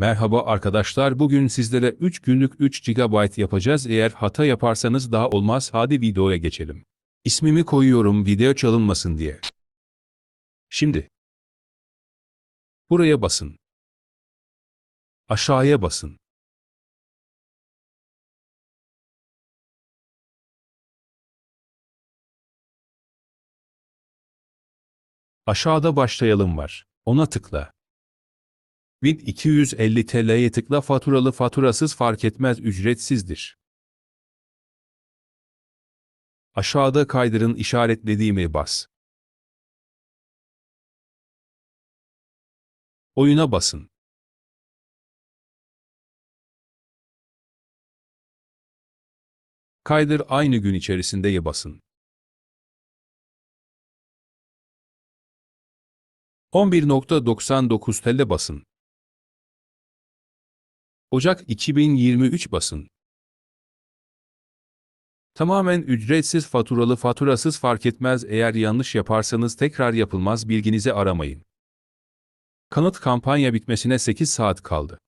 Merhaba arkadaşlar bugün sizlere 3 günlük 3 GB yapacağız eğer hata yaparsanız daha olmaz hadi videoya geçelim. İsmimi koyuyorum video çalınmasın diye. Şimdi. Buraya basın. Aşağıya basın. Aşağıda başlayalım var. Ona tıkla. Bit 250 TL'ye tıkla faturalı faturasız fark etmez ücretsizdir. Aşağıda kaydırın işaretlediğime bas. Oyuna basın. Kaydır aynı gün içerisinde basın. 11.99 TL basın. Ocak 2023 basın. Tamamen ücretsiz faturalı faturasız fark etmez eğer yanlış yaparsanız tekrar yapılmaz bilginizi aramayın. Kanıt kampanya bitmesine 8 saat kaldı.